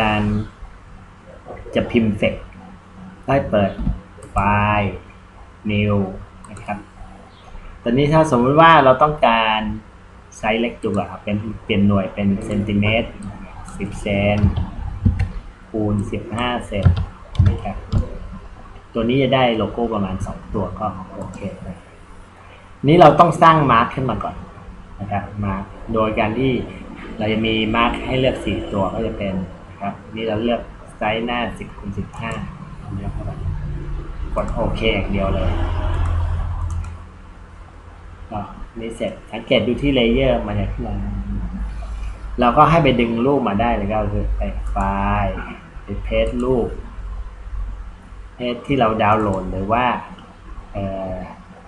การจะพิมพ์เฟกให้เปิดไฟล์ new นะครับตอนนี้ถ้าสมมติว่าเราต้องการไซส์เล็กจุกอะครับเป็นเปลี่ยนหน่วยเป็นเซนติเมตร10เซนคูณ 15 เซนนะครับตัวนี้จะได้โลโก้ประมาณ 2 ตัวก็โอเคนะนี้เราต้องสร้างมาร์คขึ้นมาก่อนนะครับมาร์คโดยการที่เราจะมีมาร์คให้เลือก 4 ตัวก็จะเป็น นะครับ นี่เราเลือกไซส์หน้า 10คูณ15เลือกเข้าไปกดโอเคอย่างเดียวเลยก็นี่เสร็จสังเกตดูที่เลเยอร์มันจะขึ้นมาเราก็ให้ไปดึงรูปมาได้เลยก็คือไปไฟล์ไปเพจรูปเพจที่เราดาวน์โหลดหรือว่า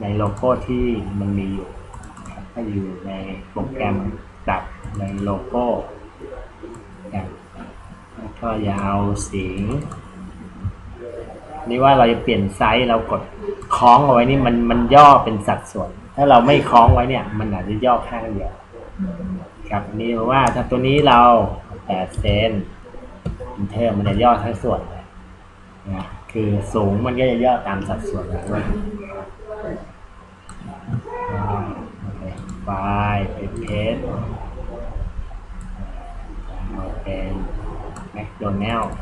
ในโลโก้ที่มันมีอยู่นะครับถ้าอยู่ในโปรแกรมตัดในโลโก้ ก็อยาเอาสีนี่ว่าเราจะเปลี่ยนไซส์เรากดคล้องเอาไว้นี่มันมันย่อเป็นสัดส่วน ถ้าเราไม่คล้องไว้เนี่ย มันอาจจะย่อข้างเดียวครับนี่ว่าถ้าตัวนี้เรา8เซนเทอร์มันจะย่อทั้งส่วนเลยนะคือสูงมันก็จะย่อตามสัดส่วนนะว่าไฟล์เพจเอาเป็น แมคโดนัลล์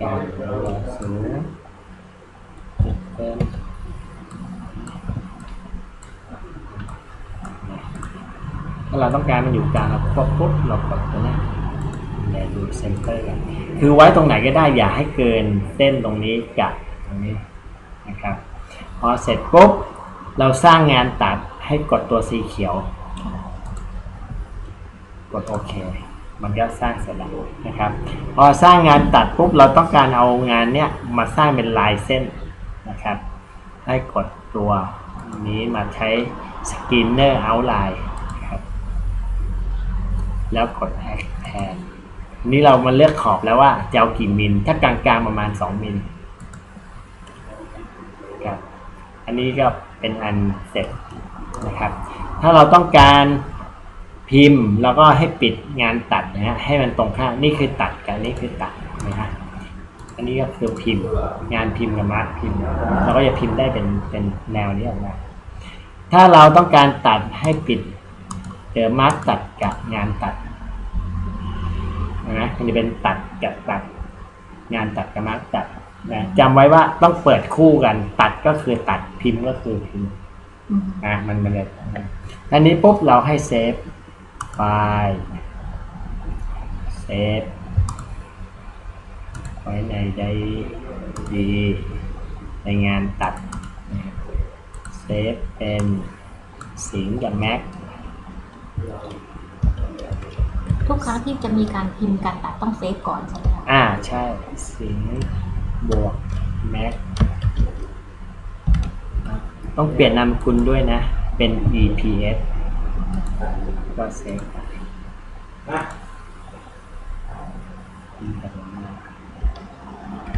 การสูงเป็นถ้าเราต้องการมันอยู่กลางเรากดปุ๊บเรากดตัวนี้ยแลดูเซนเตอร์กันคือไว้ตรงไหนก็ได้อย่าให้เกินเส้นตรงนี้กับตรงนี้นะครับ พอเสร็จปุ๊บ เราสร้างงานตัดให้กดตัวสีเขียว กดโอเค มันก็สร้างเสร็จแล้วนะครับ พอสร้างงานตัดปุ๊บเราต้องการเอางานเนี้ยมาสร้างเป็นลายเส้นนะครับ ให้กดตัวนี้มาใช้สกินเนอร์เอาไลน์ครับแล้วกดแอคแทนนี่เรามาเลือกขอบแล้วว่าจะเอากี่มิล ถ้ากลางๆประมาณ 2 มิลครับอันนี้ก็เป็นอันเสร็จนะครับ ถ้าเราต้องการ พิมพ์เราก็ให้ปิดงานตัดนะฮะให้มันตรงข้ามนี่คือตัดกับนี่คือตัดนะฮะอันนี้ก็คือพิมพ์งานพิมพ์กับมาร์กพิมพ์เราก็จะพิมพ์ได้เป็นเป็นแนวนี้ออกมาถ้าเราต้องการตัดให้ปิดเจอมาร์กตัดกับงานตัดนะมันจะเป็นตัดกับตัด งานตัดกับมาร์กตัดนะจำไว้ว่าต้องเปิดคู่กัน ตัดก็คือตัดพิมพ์ก็คือพิมพ์อะมันมันเลยอันนี้ปุ๊บเราให้เซฟ ไฟล์เซฟไว้ในไดดีในงานตัดเซฟเป็นสิงห์กับแม็กทุกครั้งที่จะมีการพิมพ์การตัดต้องเซฟก่อนใช่ไหมคะอ่าใช่สิงห์บวกแม็กต้องเปลี่ยนนามสกุลด้วยนะ เป็น EPS ก็เซฟไป